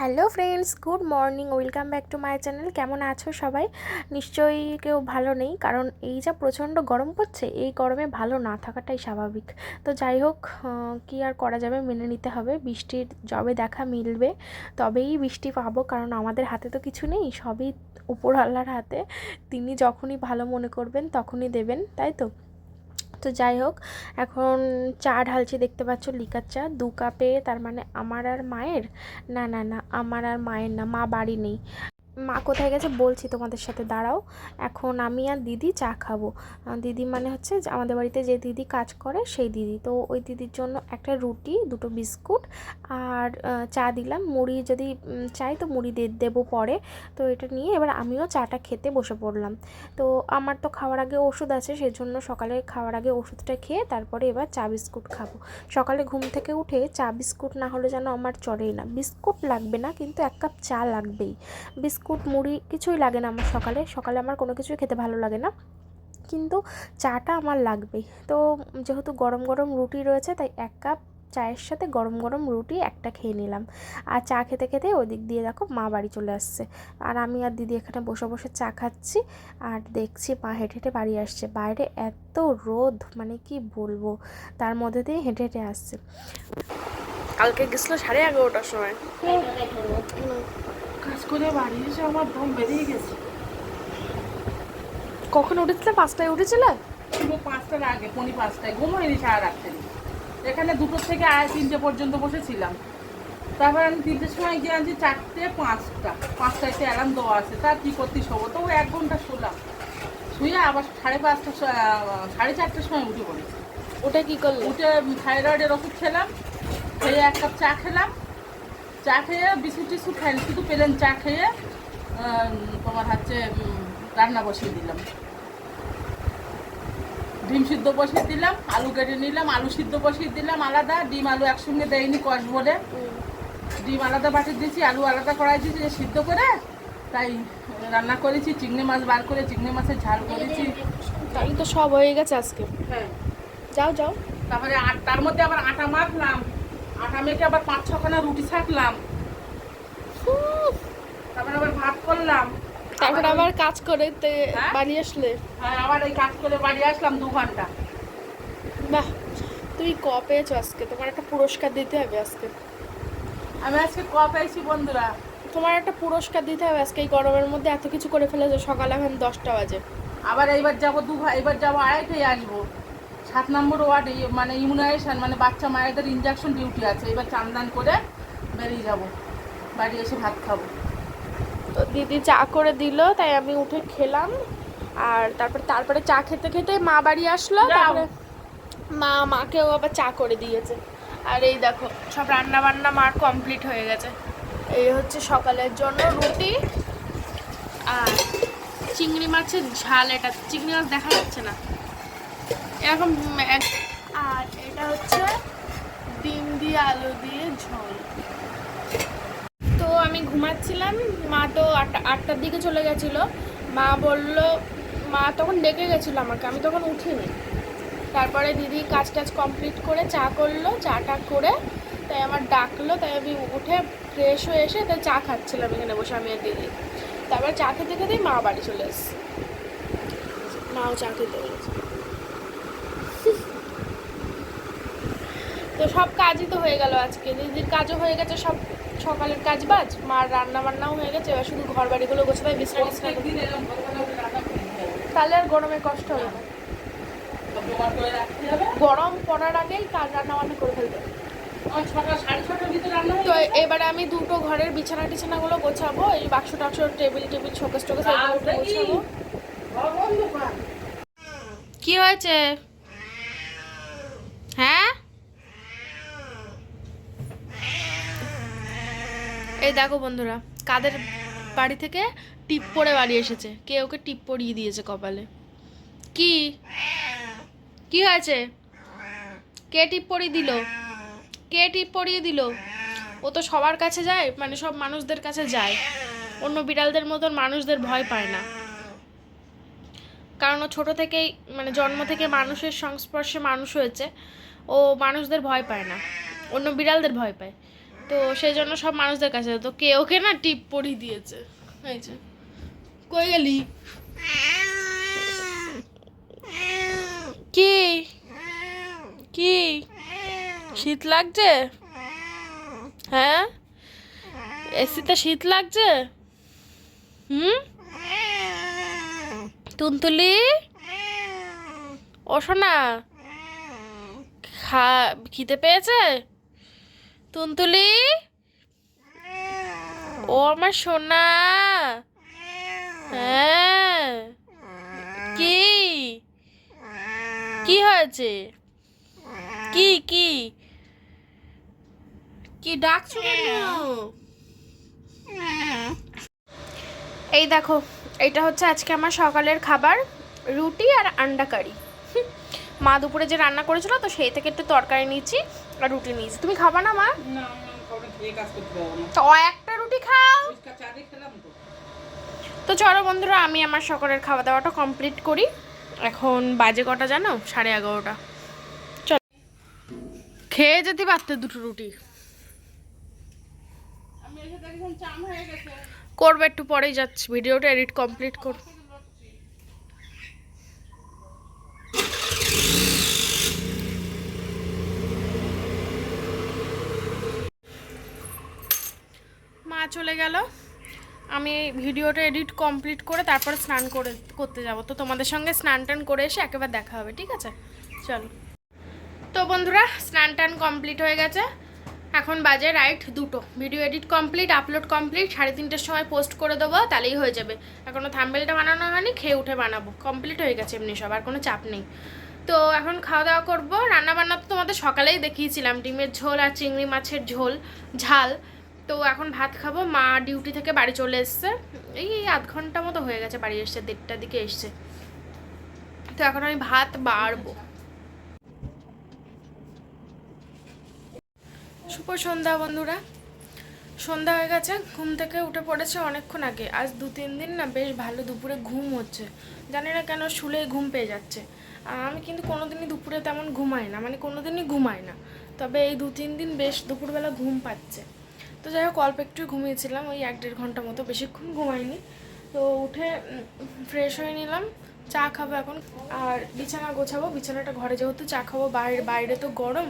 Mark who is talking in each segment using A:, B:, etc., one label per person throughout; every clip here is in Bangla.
A: Hello friends, good morning, welcome back to my channel. কেমন আছো সবাই? নিশ্চয়ই কেউ ভালো নেই, কারণ এই যা প্রচণ্ড গরম পড়ছে, এই গরমে ভালো না থাকাটাই স্বাভাবিক। তো যাই হোক কি আর করা যাবে মেনে নিতে হবে। বৃষ্টির যবে দেখা মিলবে, তবেই বৃষ্টি পাবো, কারণ আমাদের হাতে তো কিছু নেই, সবই উপরওয়ালার হাতে। তিনি যখনই ভালো মনে করবেন, তখনই দেবেন, তাই তো? তো যাই হোক, এখন চা ঢালছি দেখতে পাচ্ছ লিকার চা। দু কাপে তার মানে আমার আর মায়ের? না না না, আমার আর মায়ের না, মা বাড়ি নেই। মা কোথায় গেছে বলছি তোমাদের সাথে, দাঁড়াও। এখন আমি আর দিদি চা খাব। দিদি মানে হচ্ছে আমাদের বাড়িতে যে দিদি কাজ করে সেই দিদি। তো ওই দিদির জন্য একটা রুটি, দুটো বিস্কুট আর চা দিলাম। মুড়ি যদি চাই তো মুড়ি দিয়ে দেবো পরে। তো এটা নিয়ে এবার আমিও চাটা খেতে বসে পড়লাম। তো আমার তো খাওয়ার আগে ওষুধ আছে, সেজন্য সকালে খাওয়ার আগে ওষুধটা খেয়ে তারপরে এবার চা বিস্কুট খাব। সকালে ঘুম থেকে উঠে চা বিস্কুট না হলে যেন আমার চড়েই না। বিস্কুট লাগবে না, কিন্তু এক কাপ চা লাগবেই। বিস্কুট মুড়ি কিছুই লাগে না আমার সকালে। সকালে আমার কোনো কিছুই খেতে ভালো লাগে না। কিন্তু চাটা আমার লাগবেই। তো যেহেতু গরম গরম রুটি রয়েছে তাই এক কাপ চায়ের সাথে গরম গরম রুটি একটা খেয়ে নিলাম। আর চা খেতে খেতে ওই দিক দিয়ে দেখো মা বাড়ি চলে আসছে। আর আমি আর দিদি এখানে বসে বসে চা খাচ্ছি আর দেখছি মা হেঁটে হেঁটে বাড়ি আসছে। বাইরে এত রোদ মানে কি বলব? তার মধ্যে দিয়ে হেঁটে হেঁটে আসছে। কালকে গেছিল সাড়ে এগারোটার সময়।
B: কাজ করে বাড়ি এসে আমার দম বেরিয়ে গেছে।
A: কখন উঠেছিলে? পাঁচটায় উঠেছিলে?
B: পাঁচটার আগে পৌনে পাঁচটায়। ঘুম হয়নি সারা রাত্রে এখানে দুটোর থেকে আয় তিনটে পর্যন্ত বসেছিলাম। তারপর আমি তিনটের সময় গিয়ে আনছি চারটে পাঁচটা। পাঁচটায় অ্যালার্ম দেওয়া আছে। তার কী করতে শোবো? তো এক ঘণ্টা শুলাম। শুয়ে আবার সাড়ে স- আহ, সাড়ে চারটের সময় উঠে পড়েছি।
A: ওটা কি করলে?
B: উঠে থাইরয়েডের ওষুধ খেলাম। খেয়ে এক কাপ চা খেলাম। চা খেয়ে বিস্কুট টিস্কুট খাইনি শুধু পেলেন চা খেয়ে তোমার হচ্ছে রান্না বসিয়ে দিলাম। ডিম সিদ্ধ বসিয়ে দিলাম আলু কেটে নিলাম আলু সিদ্ধ বসিয়ে দিলাম আলাদা ডিম আলু একসঙ্গে দেয়নি কষ বলে। ডিম আলাদা বাটি দিয়েছি আলু আলাদা করাই দিয়েছি যে সিদ্ধ করে তাই রান্না করেছি চিংড়ি মাছ বার করে চিংড়ি মাছের ঝাল করেছি।
A: তাই তো সব হয়ে গেছে আজকে।
B: হ্যাঁ।
A: যাও যাও।
B: তারপরে আট- তার মধ্যে আবার আটা মাখলাম। আটা মেখে আবার পাঁচ ছখানা রুটি ছাকলাম? তারপরে আবার ভাত করলাম।
A: তারপর আবার কাজ করে
B: হ্যাঁ?
A: বাড়ি আসলে?
B: হ্যাঁ, আবার এই কাজ করে বাড়ি আসলাম দু ঘণ্টা।
A: বাহ তুমি ক পেয়েছ আজকে? তোমার একটা পুরস্কার দিতে হবে আজকে।
B: আমি আজকে ক পেয়েছি বন্ধুরা?
A: তোমার একটা পুরস্কার দিতে হবে আজকে এই গরমের মধ্যে এত কিছু করে ফেলেছো সকাল এখন দশটা বাজে।
B: আবার এইবার যাব দু এইবার যাব আড়াইটাই আসব। সাত নম্বর ওয়ার্ড মানে ইমিউনাইজেশন মানে বাচ্চা মায়েদের ইঞ্জেকশন ডিউটি আছে। এবার চান্দান করে বেরিয়ে যাব। বাড়ি এসে ভাত খাব।
A: তো দিদি চা করে দিল তাই আমি উঠে খেলাম। আর তারপর তারপরে চা খেতে খেতে মা বাড়ি আসলো। তারপরে মা মাকেও আবার চা করে দিয়েছে। আর এই দেখো সব রান্না বান্না মার কমপ্লিট হয়ে গেছে। এই হচ্ছে সকালের জন্য রুটি। আর চিংড়ি মাছের ঝাল এটা। চিংড়ি মাছ দেখা যাচ্ছে না? এরকম আর এটা হচ্ছে ডিম দিয়ে আলু দিয়ে ঝোল। তো আমি ঘুমাচ্ছিলাম মা তো আটটা আটটার দিকে চলে গেছিল। মা বলল মা তখন ডেকে গেছিল আমাকে আমি তখন উঠিনি। তারপরে দিদি কাজ টাজ কমপ্লিট করে চা করল চাটা করে তাই আমার ডাকলো তাই আমি উঠে ফ্রেশ হয়ে এসে তাই চা খাচ্ছিলাম এখানে বসে আমি আর দিদি। তারপরে চা খেতে খেতেই মা বাড়ি চলে এসছে। মাও চা খেতে গেছে তো সব কাজই তো হয়ে গেল আজকে। দিদির কাজও হয়ে গেছে সব সকালের কাজ বাজ মার রান্না বান্নাও হয়ে গেছে এবার শুধু ঘর বাড়িগুলো গোছাতে
B: হবে।
A: তাহলে আর গরমে কষ্ট হবে না। গরম পড়ার আগেই কাজ রান্না বান্না করে
B: রান্না
A: তো এবারে আমি দুটো ঘরের বিছানা টিছানাগুলো গোছাবো এই বাক্স টাক্স টেবিল টেবিল শোকেস টোকেস। গোছাবো। কি হয়েছে? হ্যাঁ? এই দেখো বন্ধুরা, কাদের বাড়ি থেকে টিপ পরে বাড়ি এসেছে। কে ওকে টিপ পরিয়ে দিয়েছে কপালে? কি? কি হয়েছে? কে টিপ পরিয়ে দিল? কে টিপ পরিয়ে দিল? ও তো সবার কাছে যায় মানে সব মানুষদের কাছে যায়। অন্য বিড়ালদের মতন মানুষদের ভয় পায় না। কারণ ও ছোটো থেকেই মানে জন্ম থেকে মানুষের সংস্পর্শে মানুষ হয়েছে। ও মানুষদের ভয় পায় না। অন্য বিড়ালদের ভয় পায়। তো সেই জন্য সব মানুষদের কাছে তো কে ওকে না টিপ পরিয়ে দিয়েছে। কই গেলি? কি? কি? শীত লাগছে? হ্যাঁ? এসিতে শীত লাগছে? হুম? তুনতুলি? ও শোনা খা খিদে পেয়েছে? তুনতুলি? ও আমার সোনা। হ্যাঁ। কি? কি হয়েছে? কি কি? কি ডাকছো এই দেখো, এটা হচ্ছে আজকে আমার সকালের খাবার, রুটি আর আন্ডা কারি। মা দুপুরে যে রান্না করেছিল তো সেই থেকে একটু তরকারি নিয়েছি আর রুটি নিয়েছি। তুমি খাবা না মা? তো একটা রুটি খাও।
B: তো।
A: চলো বন্ধুরা আমি আমার সকালের খাওয়া দাওয়াটা কমপ্লিট করি। এখন বাজে কটা জানো? সাড়ে এগারোটা। চলো। খেয়ে যেতে পারতে দুটো রুটি। করব একটু পরেই যাচ্ছি ভিডিওটা এডিট কমপ্লিট কর মা চলে গেল। আমি ভিডিওটা এডিট কমপ্লিট করে তারপরে স্নান করে, করতে যাব। তো তোমাদের সঙ্গে স্নান টান করে এসে একেবারে দেখা হবে, ঠিক আছে? চলো। তো বন্ধুরা, স্নান টান কমপ্লিট হয়ে গেছে। এখন বাজে রাইট দুটো। Video edit complete, upload complete, সাড়ে তিনটের সময় পোস্ট করে দেবো, তাহলেই হয়ে যাবে। এখনও থাম্বেলটা বানানো হয়নি, খেয়ে উঠে বানাবো। কমপ্লিট হয়ে গেছে এমনি সব, আর কোনো চাপ নেই। তো এখন খাওয়া দাওয়া করব। রান্না বান্না তো তোমাদের সকালেই দেখিয়েছিলাম, ডিমের ঝোল আর চিংড়ি মাছের ঝোল, ঝাল। তো এখন ভাত খাব। মা ডিউটি থেকে বাড়ি চলে এসছে। এই আধ ঘণ্টা মতো হয়ে গেছে বাড়ি এসছে দেড়টার দিকে এসছে। তো এখন আমি ভাত বাড়বো। শুভ সন্ধ্যা বন্ধুরা। সন্ধ্যা হয়ে গেছে, ঘুম থেকে উঠে পড়েছে অনেকক্ষণ আগে। আজ দু তিন দিন না বেশ ভালো দুপুরে ঘুম হচ্ছে। জানি না কেন শুলে ঘুম পেয়ে যাচ্ছে। আমি কিন্তু কোনোদিনই দুপুরে তেমন ঘুমাই না মানে কোনোদিনই ঘুমাই না। তবে এই দু তিন দিন বেশ দুপুরবেলা ঘুম পাচ্ছে। তো যাই হোক, অল্প একটু ঘুমিয়েছিলাম, ওই এক দেড় ঘণ্টা মতো বেশিক্ষণ ঘুমাইনি। তো উঠে ফ্রেশ হয়ে নিলাম, চা খাব এখন। আর বিছানা গোছাবো, বিছানাটা ঘরে যেহেতু চা খাব, বাইরে বাইরে তো গরম,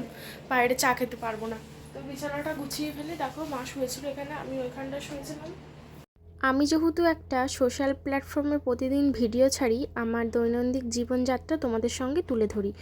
A: বাইরে চা খেতে পারব না। তো বিছানাটা গুছিয়ে ফেলে, দেখো মা শুয়েছিল এখানে, আমি ওইখানটা শুয়েছিলাম। আমি যেহেতু একটা সোশ্যাল প্ল্যাটফর্মে প্রতিদিন ভিডিও ছাড়ি, আমার দৈনন্দিন জীবনযাত্রা তোমাদের সঙ্গে তুলে ধরি।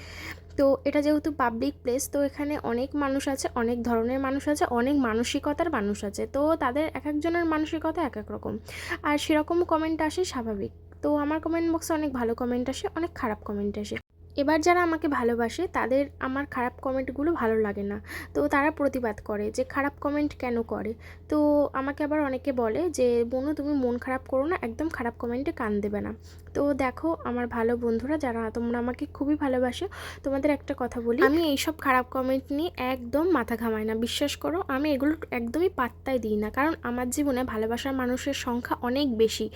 A: তো এটা যেহেতু পাবলিক প্লেস তো এখানে অনেক মানুষ আছে, অনেক ধরনের মানুষ আছে, অনেক মানসিকতার মানুষ আছে। তো তাদের এক একজনের মানসিকতা এক এক রকম। আর সেরকম কমেন্ট আসে স্বাভাবিক। তো আমার কমেন্ট বক্সে অনেক ভালো কমেন্ট আসে, অনেক খারাপ কমেন্ট আসে। এবার যারা আমাকে ভালোবাসে, তাদের আমার খারাপ কমেন্টগুলো ভালো লাগে না। তো তারা প্রতিবাদ করে যে খারাপ কমেন্ট কেন করে? তো আমাকে আবার অনেকে বলে যে, বোনু, তুমি মন খারাপ করো না, একদম খারাপ কমেন্টে কান দেবে না। তো দেখো, আমার ভালো বন্ধুরা যারা তোমরা আমাকে খুবই ভালোবাসো, তোমাদের একটা কথা বলি। আমি এইসব খারাপ কমেন্ট নিয়ে একদম মাথা ঘামাই না। বিশ্বাস করো, আমি এগুলো একদমই পাত্তাই দিই না। কারণ আমার জীবনে ভালোবাসার মানুষের সংখ্যা অনেক বেশি।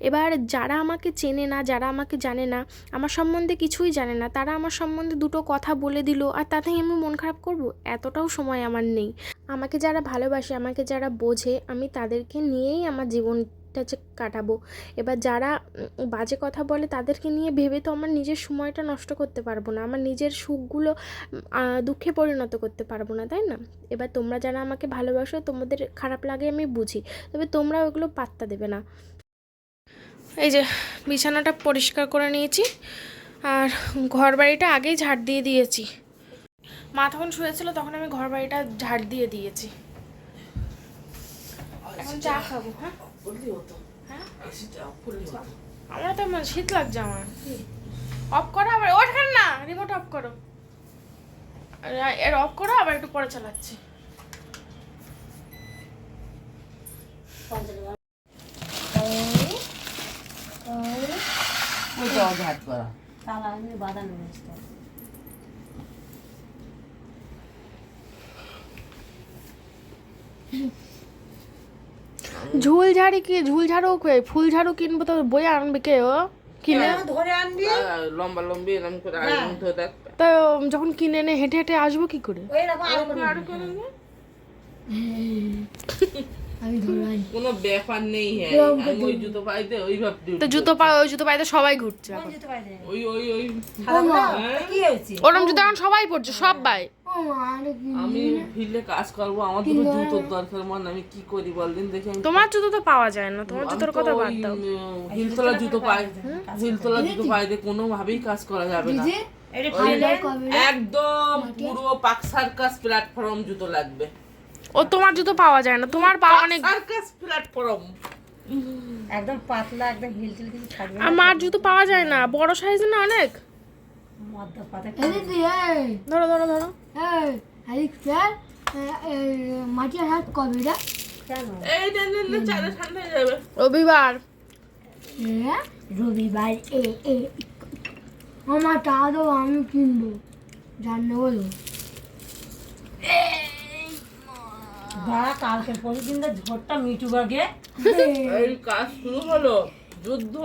A: এবার যারা আমাকে চেনে না, যারা আমাকে জানে না, আমার সম্বন্ধে কিছুই জানে না, তারা আমার সম্বন্ধে দুটো কথা বলে দিল আর তাতেই আমি মন খারাপ করব, এতটাও সময় আমার নেই। আমাকে যারা ভালোবাসে, আমাকে যারা বোঝে, আমি তাদেরকে নিয়েই আমার জীবনটা যে কাটাবো। এবার যারা বাজে কথা বলে তাদেরকে নিয়ে ভেবে তো আমার নিজের সময়টা নষ্ট করতে পারব না। আমার নিজের সুখগুলো দুঃখে পরিণত করতে পারব না, তাই না? এবার তোমরা যারা আমাকে ভালোবাসো তোমাদের খারাপ লাগে আমি বুঝি, তবে তোমরা ওগুলো পাত্তা দেবে না। এই যে বিছানাটা পরিষ্কার করে নিয়েছি, আর ঘর বাড়িটা আগেই ঝাড় দিয়ে দিয়েছি। মা তখন শুয়েছিল, তখন আমি ঘর বাড়িটা ঝাড় দিয়ে দিয়েছি। এখন চা খাব হ্যাঁ? হ্যাঁ?
B: হতো
A: আমার তো আমার শীত লাগছে আমার। অফ করো আবার ওঠান না রিমোট অফ করো। এর অফ করো আবার একটু পরে চালাচ্ছি।
B: করা।
C: আমি ব্যস্ত
A: ঝুল ঝাড়ি কি ঝুল ঝাড়ু কে ফুল ঝাড়ু কিনবো তো বই আনবে কে ও? কিনে?
C: ধরে আনবি।
B: লম্বা লম্বি এরকম করে ধরে
A: তো যখন কিনে এনে হেঁটে হেঁটে আসব কি করে?
B: কোনো ব্যাপার নেই হ্যাঁ। ওই জুতো পাইতে ওই ভাব
A: তো জুতো পা ওই জুতো পায়ে সবাই ঘুরছে।
B: ওই ওই ওই।
C: হ্যাঁ?
A: ওরম জুতো এখন সবাই পড়ছে সবাই
D: কি
B: আমি ফিল্ডে কাজ করব আমার দুটো জুতোর দরকার মান আমি কি করি বলদিন দেখি
A: তোমার জুতো তো পাওয়া যায় না তোমার জুতোর কথা বাদ দাও।
B: হিলতলা জুতো পাই হিলতলা জুতো পাইতে কোনোভাবেই কাজ করা যাবে না। একদম পুরো পাক সার্কাস প্ল্যাটফর্ম জুতো লাগবে।
A: ও তোমার জুতো পাওয়া যায় না তোমার পা অনেক
B: সার্কাস প্ল্যাটফর্ম।
C: একদম পাতলা একদম হিল টিল কিছু থাকবে
A: আমার জুতো পাওয়া যায় না বড় সাইজ না অনেক? ধরো
D: হাত কবে রে?
B: হয়ে যাবে।
A: রবিবার।
D: হ্যাঁ? রবিবার এ এ আমার দেবো আমি কিনবো। জানো বলো।
C: বা কালকে প্রতিদিন তো ঝড়টা মিটু বাগে
B: এই কাজ শুরু হলো। যুদ্ধ।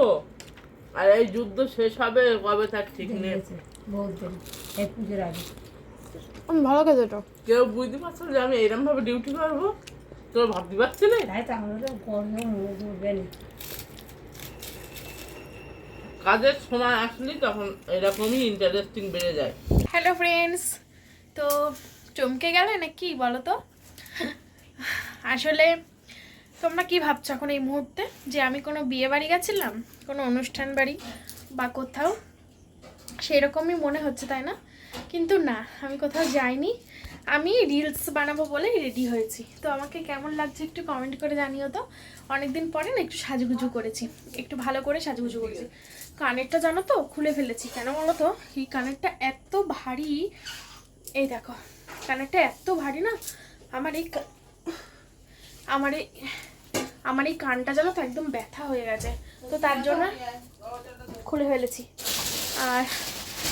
B: আর এই যুদ্ধ শেষ হবে কবে তার ঠিক নেই।
C: বলতে এই পুজোর আগে।
A: আমি ভালো খেতে তো?
B: কেউ বুঝতে পারছ যে আমি এরকম ভাবে ডিউটি করব? তোর ভাবতে পারছি না?
C: তাই তো আমরা তো গরমে মরে না।
B: কাজের সময় আসলি তখন এরকমই ইন্টারেস্টিং বেড়ে যায়।
A: হ্যালো ফ্রেন্ডস তো চমকে গেলে না কি বলো তো? আসলে তোমরা কি ভাবছ এখন এই মুহূর্তে? যে আমি কোনো বিয়ে বাড়ি গেছিলাম? কোনো অনুষ্ঠান বাড়ি? বা কোথাও? সেরকমই মনে হচ্ছে, তাই না? কিন্তু না, আমি কোথাও যাইনি। আমি রিলস বানাবো বলে রেডি হয়েছি। তো আমাকে কেমন লাগছে একটু কমেন্ট করে জানিও তো। অনেকদিন পরে না একটু সাজুগুজু করেছি। একটু ভালো করে সাজুগুজু করেছি। কানেরটা জানো তো, খুলে ফেলেছি। কেন বলো তো? এই কানেরটা এত ভারী, এই দেখো, কানেরটা এত ভারী না? আমার এই আমার এই আমার এই কানটা যেন তো একদম ব্যথা হয়ে গেছে। তো তার জন্য খুলে ফেলেছি। আর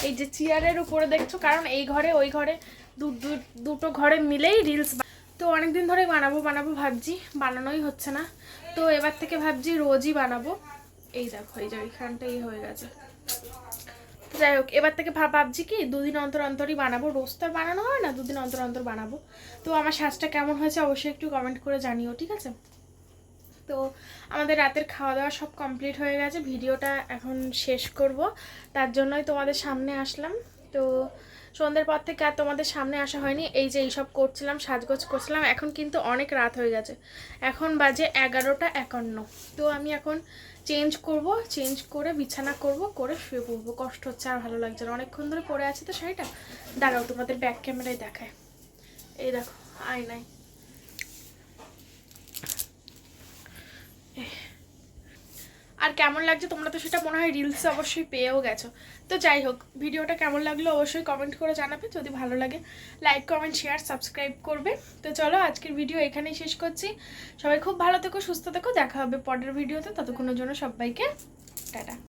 A: এই যে চেয়ারের উপরে দেখছ, কারণ এই ঘরে, ওই ঘরে দুটো ঘরে মিলেই রিলস তো অনেকদিন ধরে বানাবো বানাবো ভাবছি, বানানোই হচ্ছে না। তো এবার থেকে ভাবছি রোজই বানাবো। এই দেখো, এই যে এইখানটা এই হয়ে গেছে। যাই হোক, এবার থেকে ভাব ভাবছি কি, দুদিন অন্তর অন্তরই বানাবো। আর বানানো হয় না, দুদিন অন্তর অন্তর বানাবো। তো আমার সাজটা কেমন হয়েছে অবশ্যই একটু কমেন্ট করে জানিও, ঠিক আছে? তো আমাদের রাতের খাওয়া দাওয়া সব কমপ্লিট হয়ে গেছে, ভিডিওটা এখন শেষ করব। তার জন্যই তোমাদের সামনে আসলাম। তো সন্ধ্যের পর থেকে আর তোমাদের সামনে আসা হয়নি, এই যে এইসব করছিলাম, সাজগোজ করছিলাম, এখন কিন্তু অনেক রাত হয়ে গেছে। এখন বাজে এগারোটা একান্ন। তো আমি এখন চেঞ্জ করব, চেঞ্জ করে বিছানা করব, করে শুয়ে পড়ব। কষ্ট হচ্ছে আর ভালো লাগছে না। অনেকক্ষণ ধরে পরে আছে তো শাড়িটা। দাঁড়াও, তোমাদের ব্যাক ক্যামেরায় দেখায়। এই দেখো, আয়নায়। আর কেমন লাগছে তোমরা তো সেটা মনে হয় রিলসে অবশ্যই পেয়েও গেছো। তো যাই হোক, ভিডিওটা কেমন লাগল অবশ্যই কমেন্ট করে জানাবে, যদি ভালো লাগে লাইক কমেন্ট শেয়ার সাবস্ক্রাইব করবে। তো চলো আজকের ভিডিও এখানেই শেষ করছি। সবাই খুব ভালো থেকো, সুস্থ থেকো, দেখা হবে পরের ভিডিওতে ততক্ষণের জন্য সবাইকে টাটা।